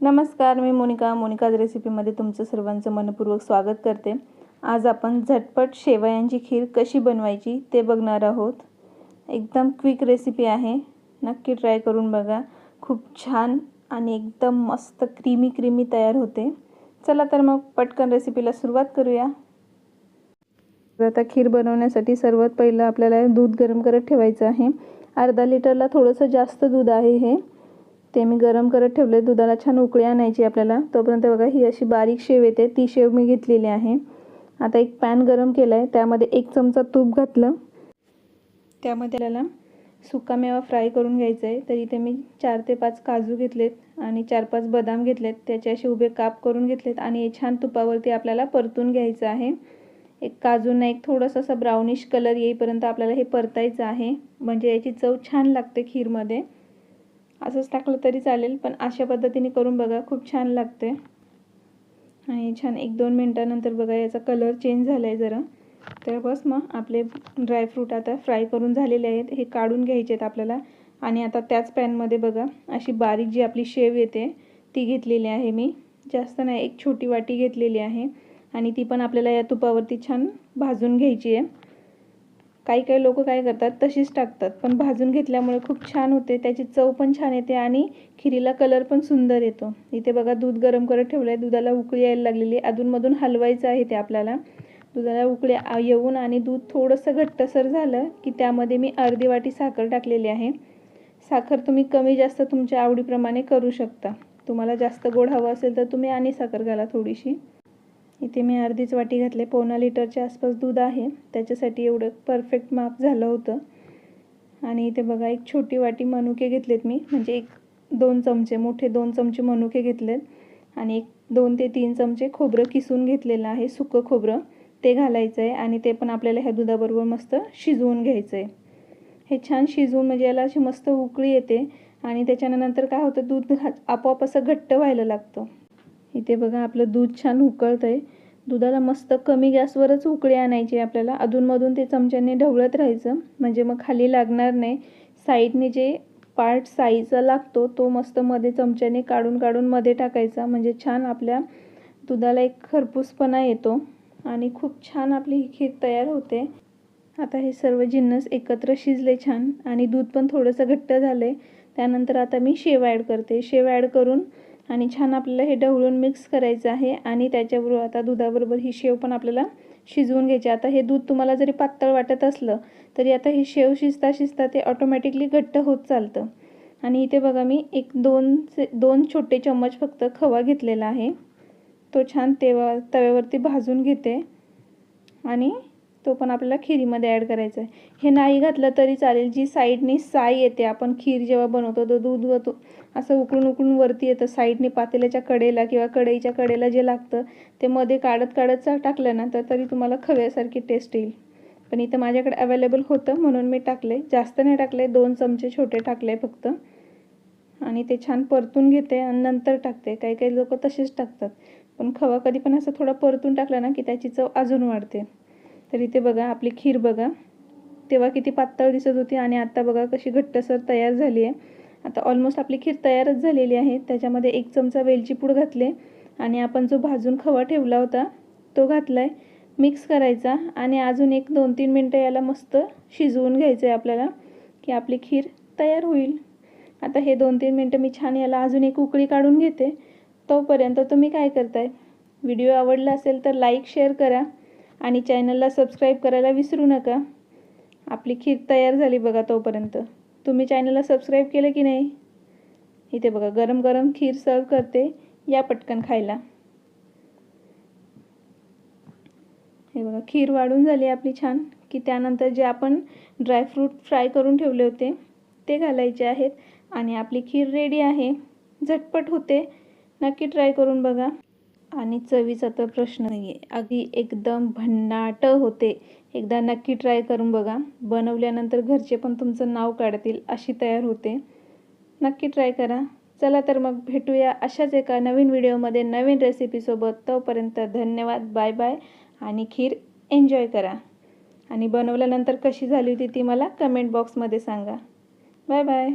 नमस्कार मी मोनिका. मोनिकाज रेसिपीमध्ये तुमचं सर्वांचं मनपूर्वक स्वागत करते. आज आपण झटपट शेवयांची खीर कशी बनवायची ते बघणार आहोत. एकदम क्विक रेसिपी आहे. नक्की ट्राय करून बघा. खूप छान आणि एकदम मस्त क्रीमी क्रीमी तयार होते. चला तर मग पटकन रेसिपीला सुरुवात करूया. तर आता खीर बनवण्यासाठी सर्वात पहिलं आपल्याला दूध गरम करत ठेवायचं आहे. अर्धा लिटरला थोडंसं जास्त दूध आहे हे. ते मी गरम करत ठेवले दुधाला छान उकळी आणायची आपल्याला. तोपर्यंत बघा ही अशी बारीक शेव येते. ती शेव मी घेतलेली आहे. आता एक पॅन गरम केला आहे त्यामध्ये एक चमचा तूप घातलं. त्यामध्ये त्याला सुकामेवा फ्राय करून घ्यायचा आहे तर इथे मी चार ते पाच काजू घेतलेत आणि चार पाच बदाम घेतलेत. त्याचे असे उभे काप करून घेतलेत आणि हे छान तुपावरती आपल्याला परतून घ्यायचं आहे. एक काजूंना एक थोडंसं असं ब्राउनिश कलर येईपर्यंत आपल्याला हे परतायचं आहे. म्हणजे याची चव छान लागते खीरमध्ये. असंच टाकलं तरी चालेल पण अशा पद्धतीने करून बघा खूप छान लागते आणि छान एक दोन मिनटानंतर बघा याचा कलर चेंज झाला आहे जरा. तर बस मग आपले ड्रायफ्रूट आता फ्राय करून झालेले आहेत. हे काढून घ्यायचे आहेत आपल्याला. आणि आता त्याच पॅनमध्ये बघा अशी बारीक जी आपली शेव येते ती घेतलेली आहे मी. जास्त नाही एक छोटी वाटी घेतलेली आहे. आणि ती पण आपल्याला या तुपावरती छान भाजून घ्यायची आहे. काही काही लोक काय करतात तशीच टाकतात. पण भाजून घेतल्यामुळे खूप छान होते. त्याची चव पण छान येते आणि खिरीला कलर पण सुंदर येतो. इथे बघा दूध गरम करत ठेवलं आहे दुधाला उकळी यायला लागलेली. अधूनमधून हलवायचं आहे ते आपल्याला. दुधाला उकळी येऊन आणि दूध थोडंसं घट्टसर झालं की त्यामध्ये मी अर्धी वाटी साखर टाकलेली आहे. साखर तुम्ही कमी जास्त तुमच्या आवडीप्रमाणे करू शकता. तुम्हाला जास्त गोड हवं असेल तर तुम्ही आणि साखर घाला थोडीशी. इथे मी अर्धीच वाटी घातले. पोना लिटरच्या आसपास दूध आहे. त्याच्यासाठी एवढं परफेक्ट माप झालं होतं. आणि इथे बघा एक छोटी वाटी मनुके घेतलेत मी. म्हणजे एक दोन चमचे मोठे दोन चमचे मनुके घेतलेत. आणि एक दोन ते तीन चमचे खोबरं किसून घेतलेलं आहे सुकं खोबरं. ते घालायचं आहे आणि ते पण आपल्याला ह्या दुधाबरोबर मस्त शिजवून घ्यायचं आहे हे छान शिजवून म्हणजे याला अशी मस्त उकळी येते. आणि त्याच्यानंतर काय होतं दूध आपोआप असं घट्ट व्हायला लागतं. इथे बघा आपलं दूध छान उकळतं आहे दुधाला मस्त कमी गॅसवरच उकळी आणायची आपल्याला. अधूनमधून ते चमच्याने ढवळत राहायचं. म्हणजे मग खाली लागणार नाही. साईडने जे पार्ट साईचा लागतो तो मस्त मध्ये चमच्याने काढून काढून मध्ये टाकायचा. म्हणजे छान आपल्या दुधाला एक खरपूसपणा येतो. आणि खूप छान आपली ही खीर तयार होते. आता हे सर्व जिन्नस एकत्र शिजले छान. आणि दूध पण थोडंसं घट्ट झालं आहे त्यानंतर आता मी शेव ॲड करते. शेव ॲड करून आणि छान आपल्याला हे ढवळून मिक्स करायचं आहे आणि त्याच्याबरोबर आता दुधाबरोबर ही शेव पण आपल्याला शिजवून घ्यायची. आता हे दूध तुम्हाला जरी पातळ वाटत असलं तरी आता हे शेव शिजता शिजता ते ऑटोमॅटिकली घट्ट होत चालतं. आणि इथे बघा मी एक दोन दोन छोटे चम्मच फक्त खवा घेतलेला आहे. तो छान तेवा तव्यावरती भाजून घेते. आणि तो पण आपल्याला खिरीमध्ये ॲड करायचा आहे. हे नाही घातलं तरी चालेल जी साईडने साय येते आपण खीर जेव्हा बनवतो तर दूध व असं उकळून उकळून वरती येतं साईडने पातेल्याच्या कडेला किंवा कढईच्या कडेला जे लागतं ते मध्ये काढत काढत टाकलं ना तर तरी तुम्हाला खव्यासारखी टेस्ट येईल. पण इथं माझ्याकडे अवेलेबल होतं म्हणून मी टाकले जास्त नाही टाकले दोन चमचे छोटे टाकले फक्त. आणि ते छान परतून घेते आणि नंतर टाकते. काही काही लोक तसेच टाकतात. पण खवा कधी पण असं थोडा परतून टाकला ना की त्याची चव अजून वाढते. तर इथे बघा आपली खीर बघा. तेव्हा किती पातळ दिसत होती आणि आत्ता बघा कशी घट्टसर तयार झाली आहे. आता ऑलमोस्ट आपली खीर तयारच झालेली आहे. त्याच्यामध्ये एक चमचा वेलची पूड घातले आणि आपण जो भाजून खवा ठेवला होता तो घातला आहे मिक्स करायचा आणि अजून एक दोन तीन मिनटं याला मस्त शिजवून घ्यायचं आहे आपल्याला की आपली खीर तयार होईल. आता हे दोन तीन मिनटं मी छान याला अजून एक उकळी काढून घेते. तोपर्यंत तुम्ही काय करताय? व्हिडिओ आवडला असेल तर लाईक शेअर करा. आणि चॅनलला सबस्क्राईब करायला विसरू नका. आपली खीर तयार झाली बघा तोपर्यंत. तुम्ही चॅनलला सबस्क्राईब केलं की नाही? इथे बघा गरम गरम खीर सर्व करते. या पटकन खायला. हे बघा खीर वाढून झाली आपली छान. की त्यानंतर जे आपण ड्रायफ्रूट फ्राय करून ठेवले होते ते घालायचे आहेत. आणि आपली खीर रेडी आहे. झटपट होते. नक्की ट्राय करून बघा. आणि चवीचा तर प्रश्न नाही आहे अगदी एकदम भन्नाट होते. एकदा नक्की ट्राय करून बघा. बनवल्यानंतर घरचे पण तुमचं नाव काढतील अशी तयार होते. नक्की ट्राय करा. चला तर मग भेटूया अशाच एका नवीन व्हिडिओमध्ये नवीन रेसिपीसोबत तोपर्यंत धन्यवाद. बाय बाय आणि खीर एन्जॉय करा. आणि बनवल्यानंतर कशी झाली होती ती मला कमेंट बॉक्समध्ये सांगा. Bye bye